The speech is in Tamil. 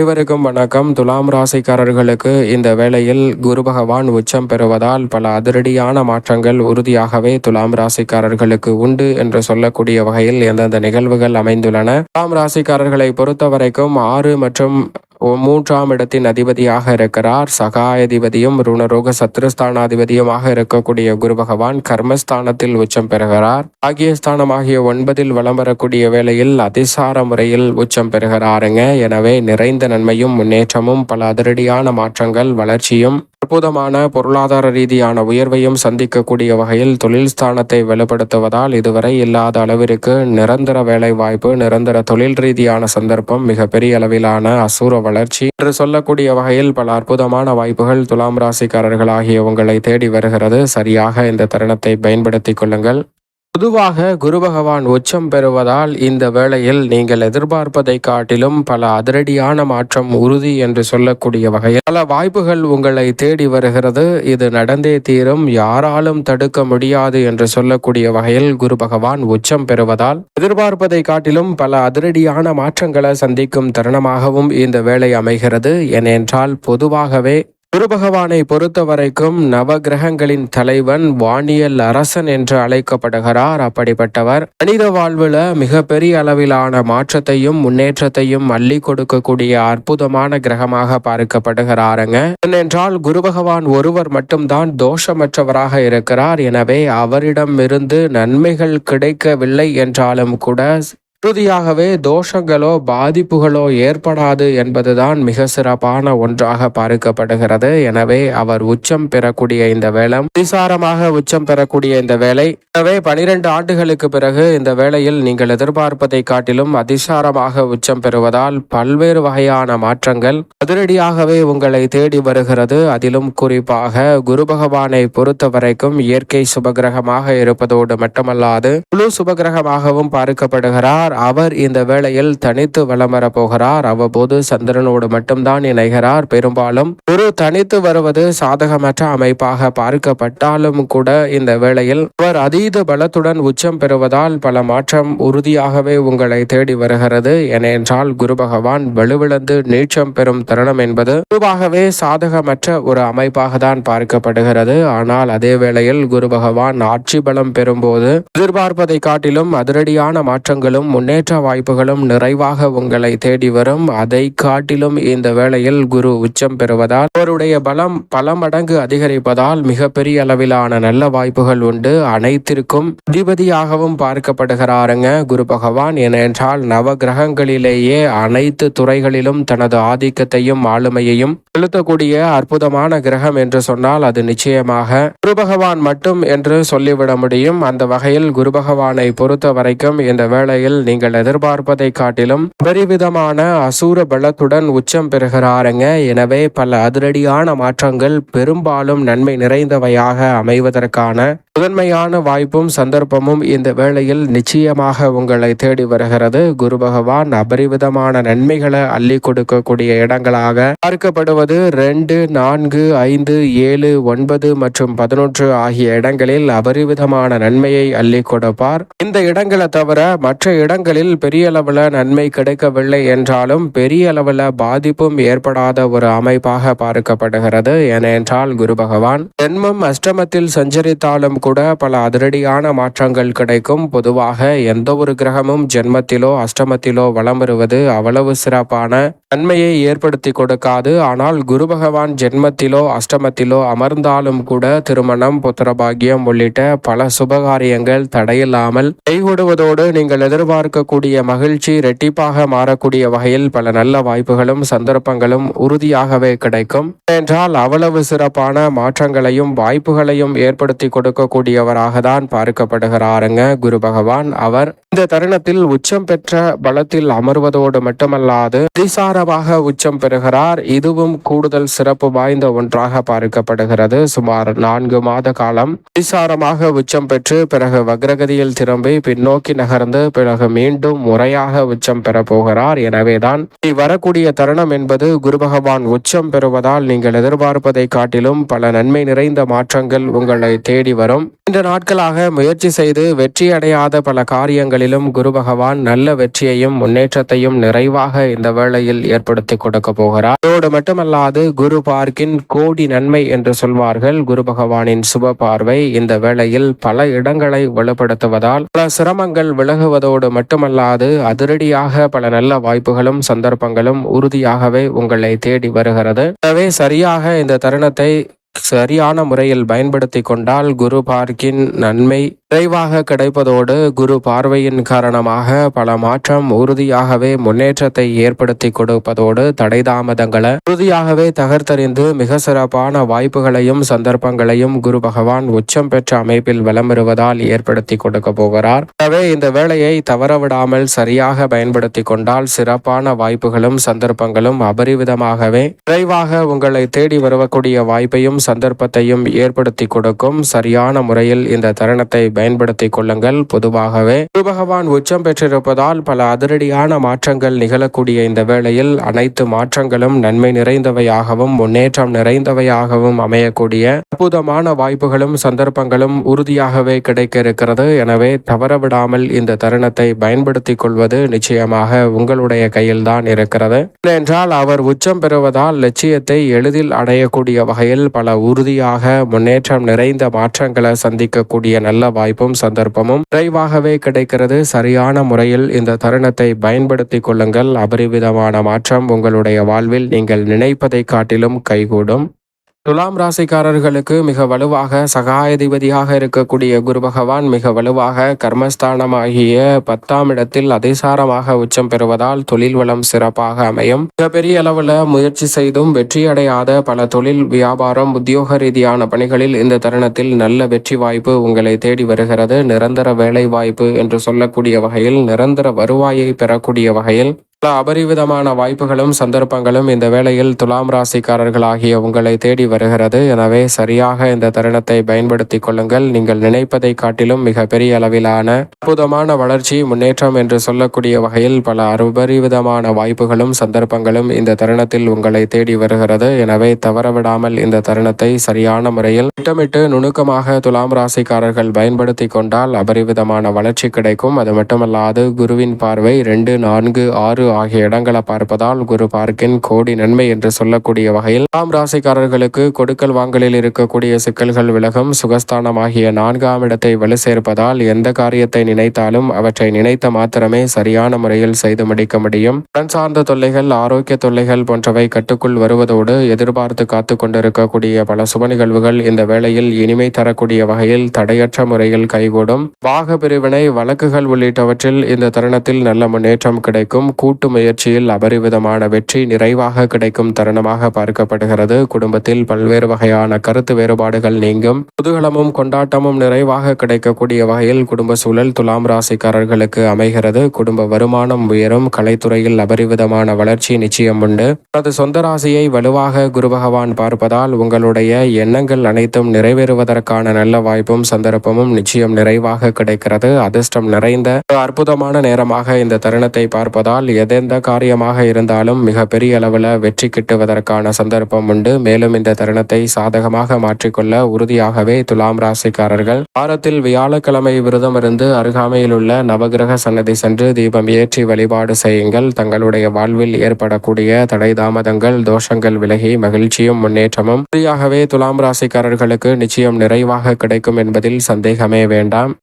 அனைவருக்கும் வணக்கம். துலாம் ராசிக்காரர்களுக்கு இந்த வேளையில் குரு பகவான் உச்சம் பெறுவதால் பல அதிரடியான மாற்றங்கள் உறுதியாகவே துலாம் ராசிக்காரர்களுக்கு உண்டு என்று சொல்லக்கூடிய வகையில் எந்தெந்த நிகழ்வுகள் அமைந்துள்ளன? துலாம் ராசிக்காரர்களை பொறுத்தவரைக்கும் ஆறு மற்றும் மூன்றாம் இடத்தின் அதிபதியாக இருக்கிறார். சகாயதிபதியும் ருணரோக சத்ருஸ்தானாதிபதியுமாக இருக்கக்கூடிய குரு பகவான் கர்மஸ்தானத்தில் உச்சம் பெறுகிறார். ஆகியஸ்தானம் ஆகிய ஒன்பதில் வளம் வரக்கூடிய வேளையில் அதிசார முறையில் உச்சம் பெறுகிறாருங்க. எனவே நிறைந்த நன்மையும் முன்னேற்றமும் பல அதிரடியான மாற்றங்கள் வளர்ச்சியும் அற்புதமான பொருளாதார ரீதியான உயர்வையும் சந்திக்கக்கூடிய வகையில் தொழில் ஸ்தானத்தை வலுப்படுத்துவதால் இதுவரை இல்லாத அளவிற்கு நிரந்தர வேலை வாய்ப்பு நிரந்தர தொழில் ரீதியான சந்தர்ப்பம் மிகப்பெரிய அளவிலான அசூர வளர்ச்சி என்று சொல்லக்கூடிய வகையில் பல அற்புதமான வாய்ப்புகள் துலாம் ராசிக்காரர்களாகிய உங்களை தேடி வருகிறது. சரியாக இந்த தருணத்தை பயன்படுத்திக் கொள்ளுங்கள். பொதுவாக குரு பகவான் உச்சம் பெறுவதால் இந்த வேளையில் நீங்கள் எதிர்பார்ப்பதை காட்டிலும் பல அதிரடியான மாற்றம் உறுதி என்று சொல்லக்கூடிய வகையில் பல வாய்ப்புகள் உங்களை தேடி வருகிறது. இது நடந்தே தீரும். யாராலும் தடுக்க முடியாது என்று சொல்லக்கூடிய வகையில் குரு பகவான் உச்சம் பெறுவதால் எதிர்பார்ப்பதை காட்டிலும் பல அதிரடியான மாற்றங்களை சந்திக்கும் தருணமாகவும் இந்த வேலை அமைகிறது. ஏனென்றால் பொதுவாகவே குரு பகவானை பொறுத்த வரைக்கும் நவகிரகங்களின் தலைவன் வானியல் அரசன் என்று அழைக்கப்படுகிறார். அப்படிப்பட்டவர் மனித வாழ்வுல மிகப்பெரிய அளவிலான மாற்றத்தையும் முன்னேற்றத்தையும் அள்ளி கொடுக்கக்கூடிய அற்புதமான கிரகமாக பார்க்கப்படுகிறாருங்க. ஏனென்றால் குரு பகவான் ஒருவர் மட்டும்தான் தோஷமற்றவராக இருக்கிறார். எனவே அவரிடம் இருந்து நன்மைகள் கிடைக்கவில்லை என்றாலும் கூட இறுதியாகவே தோஷங்களோ பாதிப்புகளோ ஏற்படாது என்பதுதான் மிக சிறப்பான ஒன்றாக பார்க்கப்படுகிறது. எனவே அவர் உச்சம் பெறக்கூடிய இந்த வேளம் அதிசாரமாக உச்சம் பெறக்கூடிய இந்த வேலை எனவே பனிரெண்டு ஆண்டுகளுக்கு பிறகு இந்த வேளையில் நீங்கள் எதிர்பார்ப்பதை காட்டிலும் அதிசாரமாக உச்சம் பெறுவதால் பல்வேறு வகையான மாற்றங்கள் அதிரடியாகவே உங்களை தேடி வருகிறது. அதிலும் குறிப்பாக குரு பகவானை பொறுத்த வரைக்கும் இயற்கை சுபகிரகமாக இருப்பதோடு மட்டுமல்லாது முழு சுபகிரகமாகவும் பார்க்கப்படுகிறார். அவர் இந்த வேளையில் தனித்து வலம் வரப் போகிறார். அவ்வப்போது சந்திரனோடு மட்டும்தான் இணைகிறார். பெரும்பாலும் குரு தனித்து வருவது சாதகமற்ற அமைப்பாக பார்க்கப்பட்டாலும் கூட இந்த வேளையில் அவர் அதீத பலத்துடன் உச்சம் பெறுவதால் பல மாற்றம் உறுதியாகவே உங்களை தேடி வருகிறது. ஏனென்றால் குரு பகவான் வலுவிழந்து நீச்சம் பெறும் தருணம் என்பது பொதுவாகவே சாதகமற்ற ஒரு அமைப்பாக தான் பார்க்கப்படுகிறது. ஆனால் அதே வேளையில் குரு பகவான் ஆட்சி பலம் பெறும்போது எதிர்பார்ப்பதை காட்டிலும் அதிரடியான மாற்றங்களும் முன்னேற்ற வாய்ப்புகளும் நிறைவாக உங்களை தேடி வரும். அதை காட்டிலும் இந்த வேளையில் குரு உச்சம் பெறுவதால் அவருடைய பலம் பல மடங்கு அதிகரிப்பதால் மிகப்பெரிய அளவிலான நல்ல வாய்ப்புகள் உண்டு. அனைத்திற்கும் அதிபதியாகவும் பார்க்கப்படுகிறாருங்க குரு பகவான். ஏனென்றால் நவ கிரகங்களிலேயே அனைத்து துறைகளிலும் தனது ஆதிக்கத்தையும் ஆளுமையையும் செலுத்தக்கூடிய அற்புதமான கிரகம் என்று சொன்னால் அது நிச்சயமாக குரு பகவான் மட்டும் என்று சொல்லிவிட முடியும். அந்த வகையில் குரு பகவானை பொறுத்த வரைக்கும் இந்த வேளையில் நீங்கள் எதிர்பார்ப்பதை காட்டிலும் பெரிவிதமான அசூர பலத்துடன் உச்சம் பெறுகிறாருங்க. எனவே பல அதிரடியான மாற்றங்கள் பெரும்பாலும் நன்மை நிறைந்தவையாக அமைவதற்கான முதன்மையான வாய்ப்பும் சந்தர்ப்பமும் இந்த வேளையில் நிச்சயமாக உங்களை தேடி வருகிறது. குரு பகவான் அபரிவிதமான நன்மைகளை அள்ளி கொடுக்கக்கூடிய இடங்களாக பார்க்கப்படுவது ரெண்டு நான்கு ஐந்து ஏழு ஒன்பது மற்றும் பதினொன்று ஆகிய இடங்களில் அபரிவிதமான நன்மையை அள்ளி கொடுப்பார். இந்த இடங்களை தவிர மற்ற இடங்களில் பெரிய அளவில் நன்மை கிடைக்கவில்லை என்றாலும் பெரிய அளவில் பாதிப்பும் ஏற்படாத ஒரு அமைப்பாக பார்க்கப்படுகிறது. ஏனென்றால் குரு பகவான் ஜென்மம் அஷ்டமத்தில் சஞ்சரித்தாலும் கூட பல அதிரடியான மாற்றங்கள் கிடைக்கும். பொதுவாக எந்த ஒரு கிரகமும் ஜென்மத்திலோ அஷ்டமத்திலோ வலம் வருவது அவ்வளவு சிறப்பான நன்மையை ஏற்படுத்தி கொடுக்காது. ஆனால் குரு பகவான் ஜென்மத்திலோ அஷ்டமத்திலோ அமர்ந்தாலும் கூட திருமணம் புத்திரபாகியம் உள்ளிட்ட பல சுபகாரியங்கள் தடையில்லாமல் கைகூடுவதோடு நீங்கள் எதிர்பார்க்கக்கூடிய மகிழ்ச்சி ரெட்டிப்பாக மாறக்கூடிய வகையில் பல நல்ல வாய்ப்புகளும் சந்தர்ப்பங்களும் உறுதியாகவே கிடைக்கும். என்றால் அவ்வளவு சிறப்பான மாற்றங்களையும் வாய்ப்புகளையும் ஏற்படுத்தி கொடுக்க கொடுக்கக்கூடியவராக தான் பார்க்கப்படுகிறாருங்க. குரு பகவான் அவர் இந்த தருணத்தில் உச்சம் பெற்ற பலத்தில் அமர்வதோடு மட்டுமல்லாது அதிசாரமாக உச்சம் பெறுகிறார். இதுவும் கூடுதல் சிறப்பு வாய்ந்த ஒன்றாக பார்க்கப்படுகிறது. சுமார் நான்கு மாத காலம் அதிசாரமாக உச்சம் பெற்று பிறகு வக்ரகதியில் திரும்பி பின்னோக்கி நகர்ந்து பிறகு மீண்டும் முறையாக உச்சம் பெற போகிறார். எனவேதான் வரக்கூடிய தருணம் என்பது குரு பகவான் உச்சம் பெறுவதால் நீங்கள் எதிர்பார்ப்பதை காட்டிலும் பல நன்மை நிறைந்த மாற்றங்கள் உங்களை தேடி வரும். இந்த நாட்களாக முயற்சி செய்து வெற்றி அடையாத பல காரியங்களிலும் குரு பகவான் நல்ல வெற்றியையும் முன்னேற்றத்தையும் நிறைவாக இந்த வேளையில் ஏற்படுத்தி கொடுக்க போகிறார். அதோடு மட்டுமல்லாது குரு பார்க்கின் கோடி நன்மை என்று சொல்வார்கள். குரு பகவானின் சுப பார்வை இந்த வேளையில் பல இடங்களை வலுப்படுத்துவதால் பல சிரமங்கள் விலகுவதோடு மட்டுமல்லாது அதிரடியாக பல நல்ல வாய்ப்புகளும் சந்தர்ப்பங்களும் உறுதியாகவே உங்களை தேடி வருகிறது. எனவே சரியாக இந்த தருணத்தை சரியான முறையில் பயன்படுத்தி கொண்டால் குரு பார்க்கின் நன்மை விரைவாக கிடைப்பதோடு குரு பார்வையின் காரணமாக பல மாற்றம் உறுதியாகவே முன்னேற்றத்தை ஏற்படுத்தி கொடுப்பதோடு தடை தாமதங்களை உறுதியாகவே தகர்த்தறிந்து மிக சிறப்பான வாய்ப்புகளையும் சந்தர்ப்பங்களையும் குரு பகவான் உச்சம் பெற்ற அமைப்பில் விளம்பெறுவதால் ஏற்படுத்தி கொடுக்க போகிறார். எனவே இந்த வேலையை தவறவிடாமல் சரியாக பயன்படுத்தி கொண்டால் சிறப்பான வாய்ப்புகளும் சந்தர்ப்பங்களும் அபரிவிதமாகவே விரைவாக உங்களை தேடி வரக்கூடிய வாய்ப்பையும் சந்தர்ப்பத்தையும் ஏற்படுத்தி கொடுக்கும் சரியான முறையில் இந்த தருணத்தை பயன்படுத்திக் கொள்ளுங்கள். பொதுவாகவே குரு பகவான் உச்சம் பெற்றிருப்பதால் பல அதிரடியான மாற்றங்கள் நிகழக்கூடிய இந்த வேளையில் அனைத்து மாற்றங்களும் நன்மை நிறைந்தவையாகவும் முன்னேற்றம் நிறைந்தவையாகவும் அமையக்கூடிய அற்புதமான வாய்ப்புகளும் சந்தர்ப்பங்களும் உறுதியாகவே கிடைக்க இருக்கிறது எனவே தவறவிடாமல் இந்த தருணத்தை பயன்படுத்திக் கொள்வது நிச்சயமாக உங்களுடைய கையில்தான் இருக்கிறது. என்றால் அவர் உச்சம் பெறுவதால் லட்சியத்தை எளிதில் அடையக்கூடிய வகையில் பல உறுதியாக முன்னேற்றம் நிறைந்த மாற்றங்களை சந்திக்கக்கூடிய நல்ல வாய்ப்பும் சந்தர்ப்பமும் விரைவாகவே கிடைக்கிறது. சரியான முறையில் இந்த தருணத்தை பயன்படுத்திக் கொள்ளுங்கள். அபரிவிதமான மாற்றம் உங்களுடைய வாழ்வில் நீங்கள் நினைப்பதை காட்டிலும் கைகூடும். துலாம் ராசிக்காரர்களுக்கு மிக வலுவாக சகாயதிபதியாக இருக்கக்கூடிய குரு பகவான் மிக வலுவாக கர்மஸ்தானமாகிய பத்தாம் இடத்தில் அதிசாரமாக உச்சம் பெறுவதால் தொழில் வளம் சிறப்பாக அமையும். மிகப்பெரிய அளவில் முயற்சி செய்தும் வெற்றி அடையாத பல தொழில் வியாபாரம் உத்தியோக ரீதியான பணிகளில் இந்த தருணத்தில் நல்ல வெற்றி வாய்ப்பு உங்களை தேடி வருகிறது. நிரந்தர வேலை வாய்ப்பு என்று சொல்லக்கூடிய வகையில் நிரந்தர வருவாயை பெறக்கூடிய வகையில் அபரிவிதமான வாய்ப்புகளும் சந்தர்ப்பங்களும் இந்த வேளையில் துலாம் ராசிக்காரர்கள் ஆகிய உங்களை தேடி வருகிறது. எனவே சரியாக இந்த தருணத்தை பயன்படுத்திக் கொள்ளுங்கள். நீங்கள் நினைப்பதை காட்டிலும் மிக பெரிய அளவிலான அற்புதமான வளர்ச்சி முன்னேற்றம் என்று சொல்லக்கூடிய வகையில் பல அபரிவிதமான வாய்ப்புகளும் சந்தர்ப்பங்களும் இந்த தருணத்தில் உங்களை தேடி வருகிறது. எனவே தவறவிடாமல் இந்த தருணத்தை சரியான முறையில் திட்டமிட்டு நுணுக்கமாக துலாம் ராசிக்காரர்கள் பயன்படுத்தி கொண்டால் அபரிவிதமான வளர்ச்சி கிடைக்கும். அது மட்டுமல்லாது குருவின் பார்வை ரெண்டு நான்கு ஆறு ஆகிய இடங்களை பார்ப்பதால் குரு பார்க்கின் கோடி நன்மை என்று சொல்லக்கூடிய வகையில் ஆம் ராசிக்காரர்களுக்கு கொடுக்கல் வாங்கலில் இருக்கக்கூடிய சிக்கல்கள் விலகும். சுகஸ்தானம் ஆகிய நான்காம் இடத்தை வலு சேர்ப்பதால் எந்த காரியத்தை நினைத்தாலும் அவற்றை நினைத்த மாத்திரமே சரியான முறையில் செய்து முடிக்க முடியும். கடன் சார்ந்த தொல்லைகள் ஆரோக்கிய தொல்லைகள் போன்றவை கட்டுக்குள் வருவதோடு எதிர்பார்த்து காத்து கொண்டிருக்கக்கூடிய பல சுப நிகழ்வுகள் இந்த வேளையில் இனிமை தரக்கூடிய வகையில் தடையற்ற முறையில் கைகூடும். பாக பிரிவினை வழக்குகள் உள்ளிட்டவற்றில் இந்த தருணத்தில் நல்ல முன்னேற்றம் கிடைக்கும். கூட்டு முயற்சியில் அபரிவிதமான வெற்றி நிறைவாக கிடைக்கும் தருணமாக பார்க்கப்படுகிறது. குடும்பத்தில் பல்வேறு வகையான கருத்து வேறுபாடுகள் நீங்கும். குதூகலமும் கொண்டாட்டமும் நிறைவாக கிடைக்கக்கூடிய வகையில் குடும்ப சூழல் துலாம் ராசிக்காரர்களுக்கு அமைகிறது. குடும்ப வருமானம் உயரும். கலைத்துறையில் அபரிவிதமான வளர்ச்சி நிச்சயம் உண்டு. அது சொந்த ராசியை வலுவாக குரு பகவான் பார்ப்பதால் உங்களுடைய எண்ணங்கள் அனைத்தும் நிறைவேறுவதற்கான நல்ல வாய்ப்பும் சந்தர்ப்பமும் நிச்சயம் நிறைவாக கிடைக்கிறது. அதிர்ஷ்டம் நிறைந்த ஒரு அற்புதமான நேரமாக இந்த தருணத்தை பார்ப்பதால் எதெந்த காரியமாக இருந்தாலும் மிக பெரிய அளவில் வெற்றி கிட்டுவதற்கான சந்தர்ப்பம் உண்டு. மேலும் இந்த தருணத்தை சாதகமாக மாற்றிக்கொள்ள உறுதியாகவே துலாம் ராசிக்காரர்கள் வாரத்தில் வியாழக்கிழமை விரதம் இருந்து அருகாமையில் உள்ள நவகிரக சன்னதி சென்று தீபம் ஏற்றி வழிபாடு செய்யுங்கள். தங்களுடைய வாழ்வில் ஏற்படக்கூடிய தடை தாமதங்கள் தோஷங்கள் விலகி மகிழ்ச்சியும் முன்னேற்றமும். உறுதியாகவே துலாம் ராசிக்காரர்களுக்கு நிச்சயம் நிறைவாக கிடைக்கும் என்பதில் சந்தேகமே வேண்டாம்.